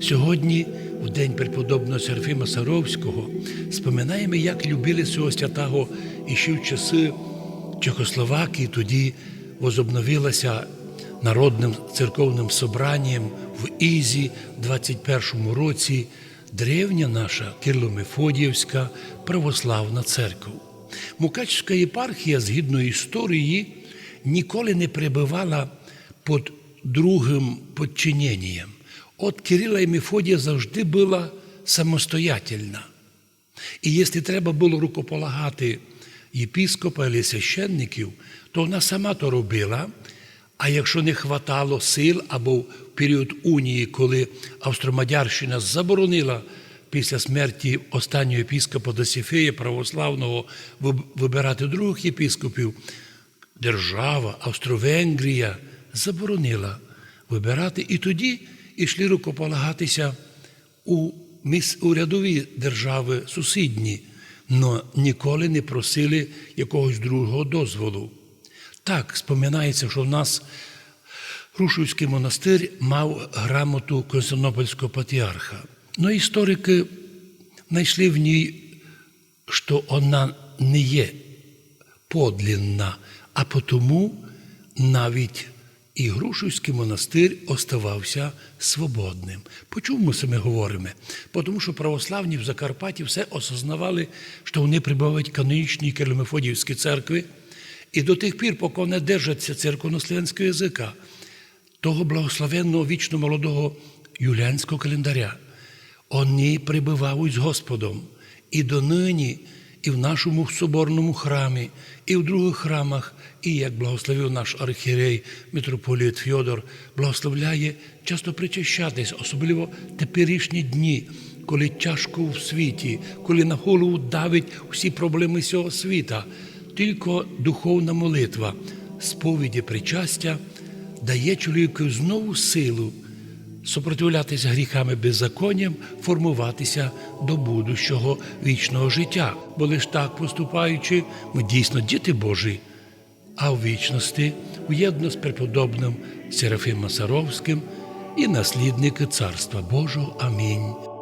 Сьогодні, в день преподобного Серафима Саровського, споминаємо, як любили цього святого і ще в часи Чехословакії тоді возобновилася народним церковним собранням в Ізі в 21 році древня наша Кирло-Мефодіївська православна церква. Мукачська єпархія, згідно історії, ніколи не перебувала під другим підчиненням. От Кирила і Мефодія завжди була самостоятельна. І якщо треба було рукополагати єпіскопа або священників, то вона сама то робила. А якщо не хватало сил або в період унії, коли Австромадярщина заборонила після смерті останнього єпіскопа Досифея православного вибирати других єпіскопів, держава Австро-Венгрія заборонила вибирати, і тоді йшли рукополагатися у урядові держави сусідні, але ніколи не просили якогось другого дозволу. Так, споминається, що в нас Рушівський монастир мав грамоту Константинопольського патріарха. Но історики знайшли в ній, що вона не є подлінна, а тому навіть і Грушівський монастир оставався свободним. По чому це ми говоримо? Тому що православні в Закарпатті все осознавали, що вони прибувають канонічній Кирло-Мефодіївській церкві, і до тих пір, поки не держаться церковнослов'янського язика, того благословенного вічно молодого юліанського календаря, вони прибувають з Господом і донині, і в нашому соборному храмі, і в других храмах, і як благословив наш архієрей митрополіт Фьодор, благословляє часто причащатись, особливо теперішні дні, коли тяжко в світі, коли на голову давить всі проблеми цього світа. Тільки духовна молитва, сповіді причастя дає чоловіку знову силу супротивлятися гріхами беззаконням, формуватися до будущого вічного життя. Бо лиш так поступаючи, ми дійсно діти Божі, а в вічності уєдно з преподобним Серафимом Саровським і наслідники Царства Божого. Амінь.